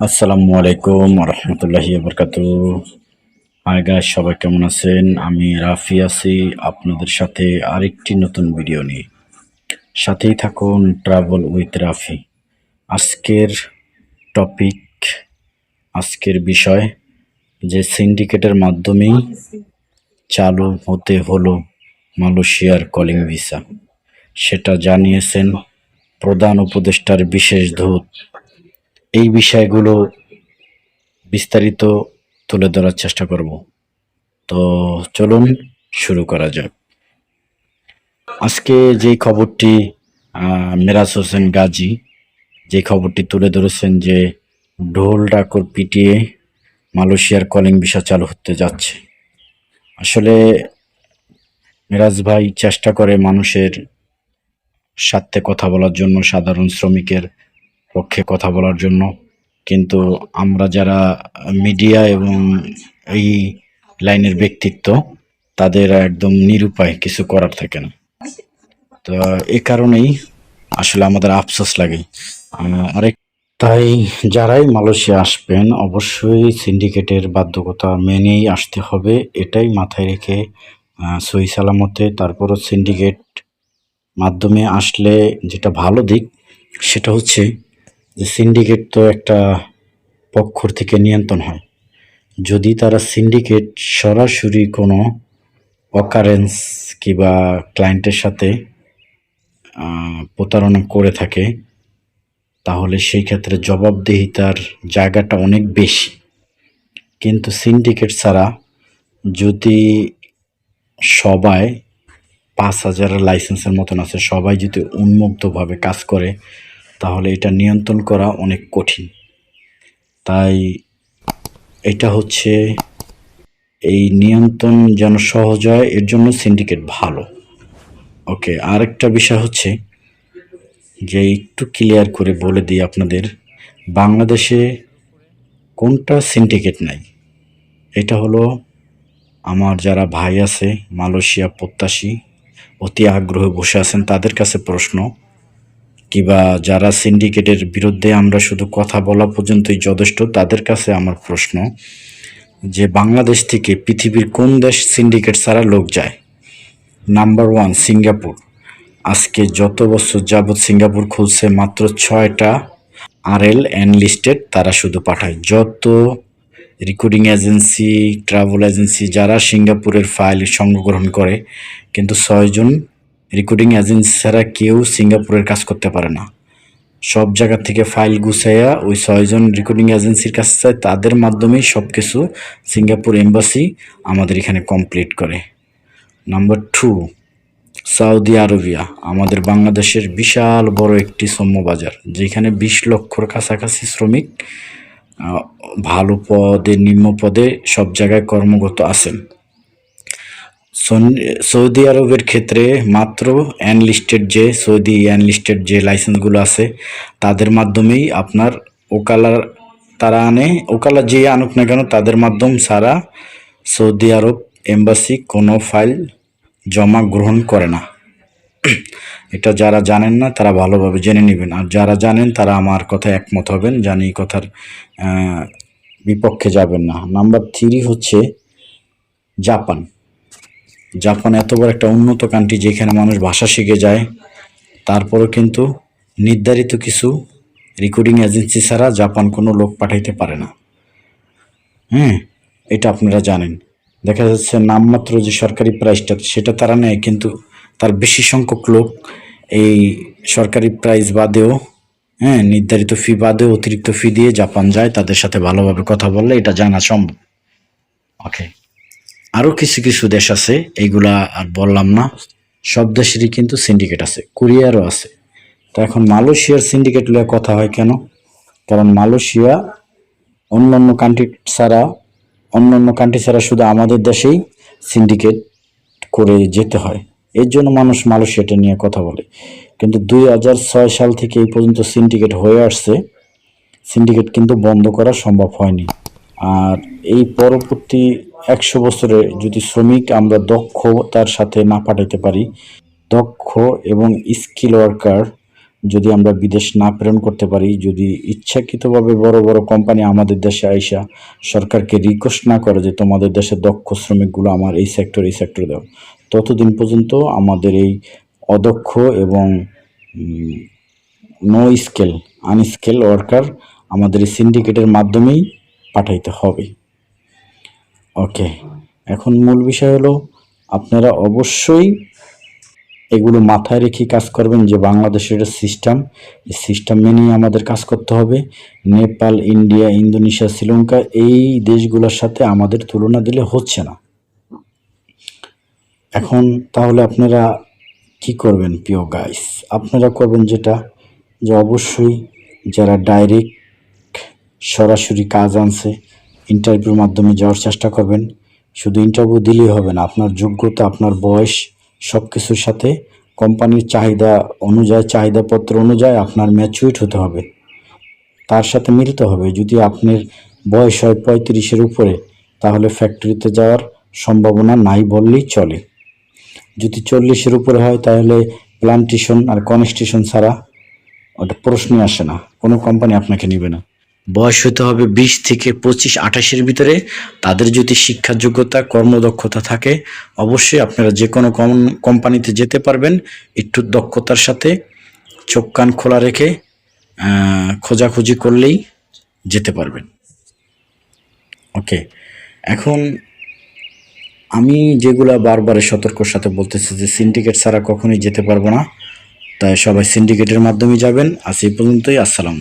আসসালামু আলাইকুম রহমতুল্লাহি বরকাত হাই গাইস সবাই কেমন আছেন? আমি রাফি আছি আপনাদের সাথে আরেকটি নতুন ভিডিও নিয়ে। সাথেই থাকুন ট্রাভেল উইথ রাফি। আজকের টপিক আজকের বিষয় যে সিন্ডিকেটের মাধ্যমেই চালু হতে হলো মালয়েশিয়ার কলিং ভিসা সেটা জানিয়েছেন প্রধান উপদেষ্টার বিশেষ দূত এই বিষয়গুলো বিস্তারিত তুলে ধরার চেষ্টা করব। তো চলুন শুরু করা যাক। আজকে যে খবরটি মেরাজ হোসেন গাজী যে খবরটি তুলে ধরেছেন যে ঢোল ডাকর পিটিয়ে মালয়েশিয়ার কলিং ভিসা চালু হতে যাচ্ছে। আসলে মেরাজ ভাই চেষ্টা করে মানুষের স্বার্থে কথা বলার জন্য সাধারণ শ্রমিকের পক্ষে কথা বলার জন্য। কিন্তু আমরা যারা মিডিয়া এবং এই লাইনের ব্যক্তিত্ব, তাদের একদম নিরুপায় কিছু করার থাকে না। তো এ কারণেই আসলে আমাদের আফসোস লাগে। আরেক তাই যারাই মালয়েশিয়া আসবেন, অবশ্যই সিন্ডিকেটের বাধ্যকতা মেনেই আসতে হবে। এটাই মাথায় রেখে সহি সালামতে তারপরও সিন্ডিকেট মাধ্যমে আসলে যেটা ভালো দিক, সেটা হচ্ছে যে সিন্ডিকেট তো একটা পক্ষর থেকে নিয়ন্ত্রণ হয়। যদি তারা সিন্ডিকেট সরাসরি কোনো অকারেন্স কিংবা ক্লায়েন্টের সাথে প্রতারণা করে থাকে, তাহলে সেই ক্ষেত্রে জবাবদিহিতার জায়গাটা অনেক বেশি। কিন্তু সিন্ডিকেট ছাড়া যদি সবাই পাঁচ হাজার লাইসেন্সের মতন আছে, সবাই যদি উন্মুক্তভাবে কাজ করে তাহলে এটা নিয়ন্ত্রণ করা অনেক কঠিন। তাই এটা হচ্ছে এই নিয়ন্ত্রণ যেন সহজ হয়, এর জন্য সিন্ডিকেট ভালো। ওকে, আরেকটা বিষয় হচ্ছে যে একটু ক্লিয়ার করে বলে দিই আপনাদের, বাংলাদেশে কোনটা সিন্ডিকেট নাই? এটা হলো আমার যারা ভাই আছে, মালয়েশিয়া প্রত্যাশী, অতি আগ্রহে বসে আছেন, তাদের কাছে প্রশ্ন কিবা যারা সিন্ডিকেটের বিরুদ্ধে আমরা শুধু কথা বলা পর্যন্তই যথেষ্ট, তাদের কাছে আমার প্রশ্ন যে বাংলাদেশ থেকে পৃথিবীর কোন দেশ সিন্ডিকেট ছাড়া লোক যায়? Number one Singapore. আজকে যত বছর যাবৎ সিঙ্গাপুর খুলছে, মাত্র ছয়টা আর এল লিস্টেড তারা শুধু পাঠায়। যত রেকর্ডিং এজেন্সি ট্রাভেল এজেন্সি যারা সিঙ্গাপুরের ফাইল সংগ্রহণ করে, কিন্তু ছয়জন রেকর্ডিং এজেন্সি ছাড়া কেউ সিঙ্গাপুরের কাজ করতে পারে না। সব জায়গা থেকে ফাইল গুছাইয়া ওই ছয়জন রেকর্ডিং এজেন্সির কাছে চায় তাদের মাধ্যমেই সব কিছু সিঙ্গাপুর এম্বাসি আমাদের এখানে কমপ্লিট করে। নাম্বার টু সৌদি আরবিয়া আমাদের বাংলাদেশের বিশাল বড় একটি শ্রম বাজার, যেখানে বিশ লক্ষর কাছাকাছি শ্রমিক ভালো পদে, নিম্ন পদে সব জায়গায় কর্মরত আছেন। সৌদি আরবের ক্ষেত্রে মাত্র অ্যানলিস্টেড যে সৌদি অ্যানলিস্টেড যে লাইসেন্সগুলো আছে, তাদের মাধ্যমেই আপনার ওকালার তারা আনে। ওকালা যে আনুক না কেন, তাদের মাধ্যম ছাড়া সৌদি আরব এম্বাসি কোনো ফাইল জমা গ্রহণ করে না। এটা যারা জানেন না, তারা ভালোভাবে জেনে নেবেন। আর যারা জানেন, তারা আমার কথায় একমত হবেন জানি কথার বিপক্ষে যাবেন না। নাম্বার থ্রি হচ্ছে জাপান। জাপান এত বড় একটা উন্নত কান্ট্রি যেখানে মানুষ ভাষা শিখে যায়, তারপরেও কিন্তু নির্ধারিত কিছু রেকর্ডিং এজেন্সি ছাড়া জাপান কোনো লোক পাঠাইতে পারে না। হ্যাঁ এটা আপনারা জানেন। দেখা যাচ্ছে নামমাত্র যে সরকারি প্রাইসটা সেটা তারা নেয়, কিন্তু তার বেশি সংখ্যক লোক এই সরকারি প্রাইস বাদেও হ্যাঁ নির্ধারিত ফি বাদেও অতিরিক্ত ফি দিয়ে জাপান যায়, তাদের সাথে ভালোভাবে কথা বললে এটা জানা সম্ভব। ওকে আরও কিছু কিছু দেশ আছে, এইগুলা আর বললাম না। সব দেশেরই কিন্তু সিন্ডিকেট আছে, কোরিয়ারও আছে। তো এখন মালয়েশিয়ার সিন্ডিকেট লয়ে কথা হয় কেন? কারণ মালয়েশিয়া অন্যান্য কান্ট্রি ছাড়া অন্যান্য কান্ট্রি ছাড়া শুধু আমাদের দেশেই সিন্ডিকেট করে যেতে হয়। এর জন্য মানুষ মালয়েশিয়াটা নিয়ে কথা বলে। কিন্তু দুই হাজার ছয় সাল থেকে এই পর্যন্ত সিন্ডিকেট হয়ে আসছে। সিন্ডিকেট কিন্তু বন্ধ করা সম্ভব হয়নি। আর এই পরবর্তী একশো বছরে যদি শ্রমিক আমরা দক্ষতার সাথে না পাঠাইতে পারি, দক্ষ এবং স্কিল ওয়ার্কার যদি আমরা বিদেশ না প্রেরণ করতে পারি, যদি ইচ্ছাকৃতভাবে বড় বড় কোম্পানি আমাদের দেশে আইসা সরকারকে রিকোয়েস্ট না করে যে তোমাদের দেশে দক্ষ শ্রমিকগুলো আমার এই সেক্টর এই সেক্টরে দাও, ততদিন পর্যন্ত আমাদের এই অদক্ষ এবং নো স্কেল আনস্কেল ওয়ার্কার আমাদের এই সিন্ডিকেটের মাধ্যমেই পাঠাইতে হবে। ওকে এখন মূল বিষয় হলো, আপনারা অবশ্যই এগুলো মাথায় রেখে কাজ করবেন যে বাংলাদেশের সিস্টেম সিস্টেম মেনেই আমাদের কাজ করতে হবে। নেপাল, ইন্ডিয়া, ইন্দোনেশিয়া, শ্রীলঙ্কা, এই দেশগুলোর সাথে আমাদের তুলনা দিলে হচ্ছে না। এখন তাহলে আপনারা কি করবেন প্রিয় গাইস আপনারা করবেন যেটা, যে অবশ্যই যারা ডাইরেক্ট সরাসরি কাজ আনছে। ইন্টারভিউর মাধ্যমে যাওয়ার চেষ্টা করবেন। শুধু ইন্টারভিউ দিলেই হবে না, আপনার যোগ্যতা, আপনার বয়স সব কিছুর সাথে কোম্পানির চাহিদা অনুযায়ী, চাহিদাপত্র অনুযায়ী আপনার ম্যাচুইট হতে হবে। তার সাথে মিলতে হবে। যদি আপনার বয়স হয় পঁয়ত্রিশের উপরে, তাহলে ফ্যাক্টরিতে যাওয়ার সম্ভাবনা নাই বললেই চলে। যদি চল্লিশের উপরে হয়, তাহলে প্লান্টেশন আর কনস্টেশন ছাড়া ওটা প্রশ্নই আসে না। কোনো কোম্পানি আপনাকে নেবে না। বয়স হতে হবে বিশ থেকে পঁচিশ, আঠাশের ভিতরে। তাদের যদি শিক্ষা যোগ্যতা কর্মদক্ষতা থাকে, অবশ্যই আপনারা যে কোনো কম- কোম্পানিতে যেতে পারবেন। একটু দক্ষতার সাথে চোখ কান খোলা রেখে খোঁজাখুঁজি করলেই যেতে পারবেন। ওকে, এখন আমি যেগুলা বারবার সতর্কর সাথে বলতেছি যে সিন্ডিকেট ছাড়া কখনোই যেতে পারব না। তাই সবাই সিন্ডিকেটের মাধ্যমে যাবেন। আজ এই পর্যন্তই, আসসালাম